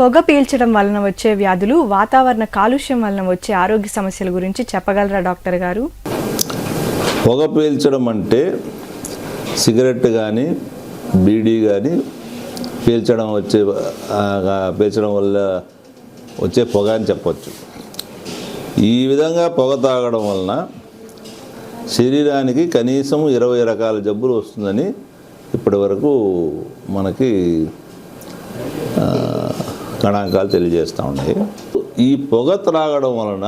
పొగ పీల్చడం వలన వచ్చే వ్యాధులు వాతావరణ కాలుష్యం వలన వచ్చే ఆరోగ్య సమస్యల గురించి చెప్పగలరా డాక్టర్ గారు? పొగ పీల్చడం అంటే సిగరెట్ కానీ బీడీ కానీ పీల్చడం వచ్చే పీల్చడం వల్ల వచ్చే పొగ అని చెప్పచ్చు. ఈ విధంగా పొగ తాగడం వలన శరీరానికి కనీసం ఇరవై రకాల జబ్బులు వస్తుందని ఇప్పటి వరకు మనకి గణాంకాలు తెలియజేస్తూ ఉన్నాయి. ఈ పొగ త్రాగడం వలన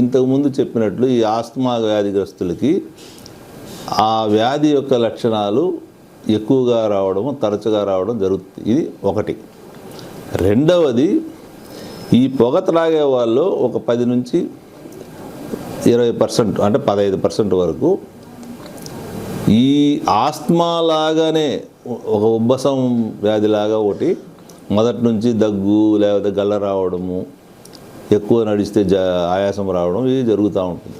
ఇంతకుముందు చెప్పినట్లు ఈ ఆస్తమా వ్యాధిగ్రస్తులకి ఆ వ్యాధి యొక్క లక్షణాలు ఎక్కువగా రావడం తరచుగా రావడం జరుగుతుంది ఇది ఒకటి. రెండవది ఈ పొగ త్రాగే వాళ్ళు ఒక పది నుంచి ఇరవై పర్సెంట్ అంటే పదహైదు పర్సెంట్ వరకు ఈ ఆస్తమా లాగానే ఒక ఉబ్బసం వ్యాధిలాగా ఒకటి మొదటి నుంచి దగ్గు లేకపోతే గల్ల రావడము ఎక్కువ నడిస్తే జ ఆయాసం రావడం ఇది జరుగుతూ ఉంటుంది.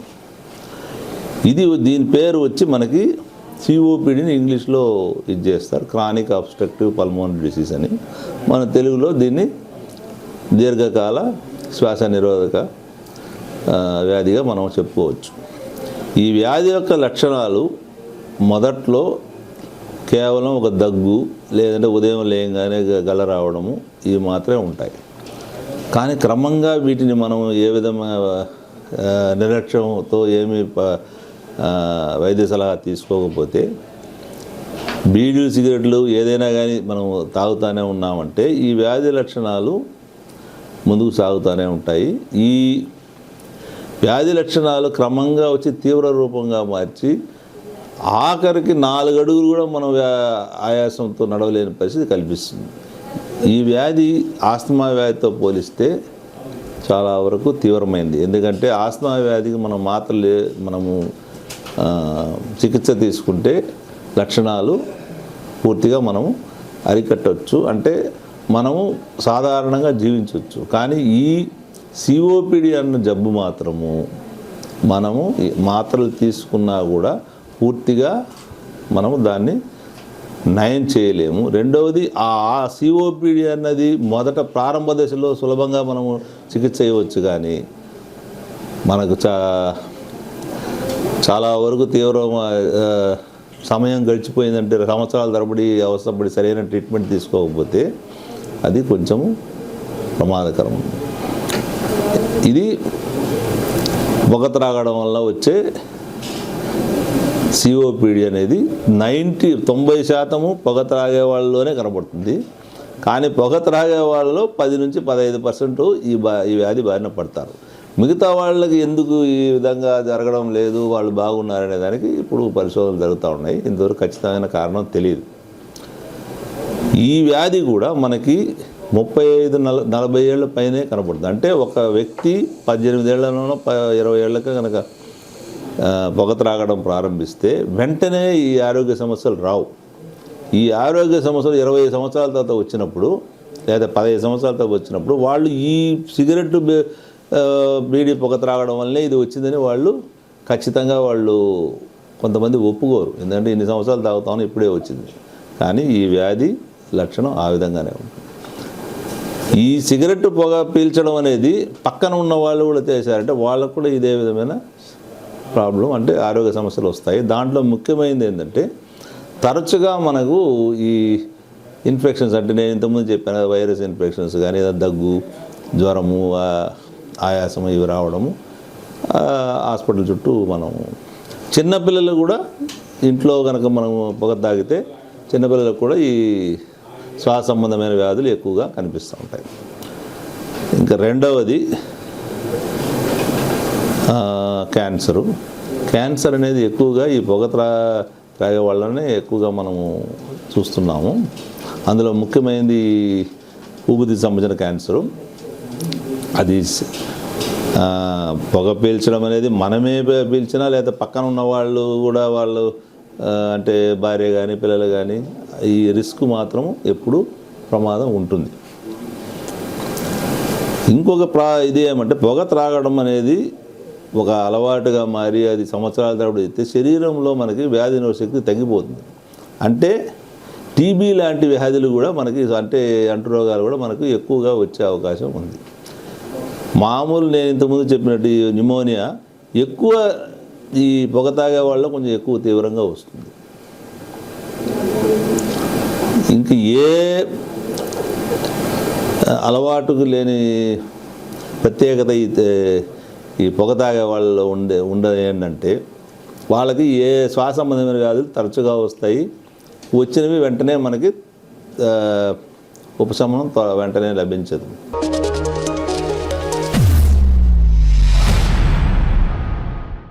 ఇది దీని పేరు వచ్చి మనకి సిఓపిడిని ఇంగ్లీష్లో ఇది చేస్తారు క్రానిక్ అబ్స్ట్రక్టివ్ పల్మోనరీ డిసీజ్ అని. మన తెలుగులో దీన్ని దీర్ఘకాల శ్వాస నిరోధక వ్యాధిగా మనం చెప్పుకోవచ్చు. ఈ వ్యాధి యొక్క లక్షణాలు మొదట్లో కేవలం ఒక దగ్గు లేదంటే ఉదయం లేయంగానే గల రావడము ఇవి మాత్రమే ఉంటాయి. కానీ క్రమంగా వీటిని మనం ఏ విధమైన నిర్లక్ష్యంతో ఏమి ప- వైద్య సలహా తీసుకోకపోతే బీడీలు సిగరెట్లు ఏదైనా కానీ మనం తాగుతూనే ఉన్నామంటే ఈ వ్యాధి లక్షణాలు ముందుకు సాగుతూనే ఉంటాయి. ఈ వ్యాధి లక్షణాలు క్రమంగా వచ్చి తీవ్ర రూపంగా మార్చి ఆఖరికి నాలుగు అడుగులు కూడా మనం ఆయాసంతో నడవలేని పరిస్థితి కల్పిస్తుంది. ఈ వ్యాధి ఆస్తమా వ్యాధితో పోలిస్తే చాలా వరకు తీవ్రమైంది. ఎందుకంటే ఆస్తమా వ్యాధికి మనం మాత్రలు మనము చికిత్స తీసుకుంటే లక్షణాలు పూర్తిగా మనము అరికట్టవచ్చు అంటే మనము సాధారణంగా జీవించవచ్చు కానీ ఈ సిఓపిడి అన్న జబ్బు మాత్రము మనము మాత్రలు తీసుకున్నా కూడా పూర్తిగా మనము దాన్ని నయం చేయలేము. రెండవది ఆ సిఓపిడి అన్నది మొదట ప్రారంభ దశలో సులభంగా మనము చికిత్స చేయవచ్చు కానీ మనకు చా చాలా వరకు తీవ్ర సమయం గడిచిపోయిందంటే సంవత్సరాల తరబడి అవసరపడి సరైన ట్రీట్మెంట్ తీసుకోకపోతే అది కొంచెము ప్రమాదకరం. ఇది పొగ త్రాగడం వల్ల వచ్చే సిఓపిడి అనేది నైంటీ తొంభై శాతము పొగ త్రాగే వాళ్ళలోనే కనబడుతుంది. కానీ పొగ త్రాగే వాళ్ళలో పది నుంచి పదహైదు పర్సెంట్ ఈ బా ఈ వ్యాధి బారిన పడతారు. మిగతా వాళ్ళకి ఎందుకు ఈ విధంగా జరగడం లేదు వాళ్ళు బాగున్నారనే దానికి ఇప్పుడు పరిశోధనలు జరుగుతూ ఉన్నాయి. ఇంతవరకు ఖచ్చితమైన కారణం తెలియదు ఈ వ్యాధి కూడా మనకి ముప్పై ఐదు నల నలభై ఏళ్ళ పైనే కనబడుతుంది. అంటే ఒక వ్యక్తి పద్దెనిమిది ఏళ్ళలోనో ప ఇరవై ఏళ్ళకి కనుక పొగ త్రాగడం ప్రారంభిస్తే వెంటనే ఈ ఆరోగ్య సమస్యలు రావు. ఈ ఆరోగ్య సమస్యలు ఇరవై సంవత్సరాల తర్వాత వచ్చినప్పుడు లేదా పదహైదు సంవత్సరాల తర్వాత వచ్చినప్పుడు వాళ్ళు ఈ సిగరెట్ బీడీ పొగ త్రాగడం వల్లే ఇది వచ్చిందని వాళ్ళు ఖచ్చితంగా వాళ్ళు కొంతమంది ఒప్పుకోరు. ఎందుకంటే ఇన్ని సంవత్సరాలు తాగుతామని ఇప్పుడే వచ్చింది. కానీ ఈ వ్యాధి లక్షణం ఆ విధంగానే ఉంటుంది. ఈ సిగరెట్ పొగ పీల్చడం అనేది పక్కన ఉన్న వాళ్ళు కూడా చేశారంటే వాళ్ళకు కూడా ఇదే విధమైన ప్రాబ్లం అంటే ఆరోగ్య సమస్యలు వస్తాయి. దాంట్లో ముఖ్యమైనది ఏంటంటే తరచుగా మనకు ఈ ఇన్ఫెక్షన్స్ అంటే నేను ఇంతకుముందు చెప్పాను వైరస్ ఇన్ఫెక్షన్స్ కానీ దగ్గు జ్వరము ఆయాసం ఆయాసము ఇవి రావడము హాస్పిటల్ చుట్టూ మనం చిన్నపిల్లలు కూడా ఇంట్లో కనుక మనం పొగ తాగితే చిన్నపిల్లలకు కూడా ఈ శ్వాస సంబంధమైన వ్యాధులు ఎక్కువగా కనిపిస్తూ ఉంటాయి. ఇంకా రెండవది క్యాన్సరు. క్యాన్సర్ అనేది ఎక్కువగా ఈ పొగ త్రా త్రాగే వాళ్ళనే ఎక్కువగా మనము చూస్తున్నాము. అందులో ముఖ్యమైనది ఊపిరి సంబంధించిన క్యాన్సరు. అది పొగ పీల్చడం అనేది మనమే పీల్చినా లేదా పక్కన ఉన్న వాళ్ళు కూడా వాళ్ళు అంటే భార్య కానీ పిల్లలు కానీ ఈ రిస్క్ మాత్రం ఎప్పుడు ప్రమాదం ఉంటుంది. ఇంకొక ప్రా ఇది ఏమంటే పొగ త్రాగడం అనేది ఒక అలవాటుగా మారి అది సంవత్సరాల తరబడి చెప్తే శరీరంలో మనకి వ్యాధి శక్తి తగ్గిపోతుంది. అంటే టీబీ లాంటి వ్యాధులు కూడా మనకి అంటే అంటురోగాలు కూడా మనకు ఎక్కువగా వచ్చే అవకాశం ఉంది. మామూలు నేను ఇంతకుముందు చెప్పినట్టు ఈ న్యూమోనియా ఎక్కువ ఈ పొగ తాగే వాళ్ళ కొంచెం ఎక్కువ తీవ్రంగా వస్తుంది. ఇంక ఏ అలవాటుకు లేని ప్రత్యేకత అయితే ఈ పొగ తాగే వాళ్ళలో ఉండే ఉండదు ఏంటంటే వాళ్ళకి ఏ శ్వాస సంబంధమైన వ్యాధులు తరచుగా వస్తాయి వచ్చినవి వెంటనే మనకి ఉపశమనం వెంటనే లభించదు.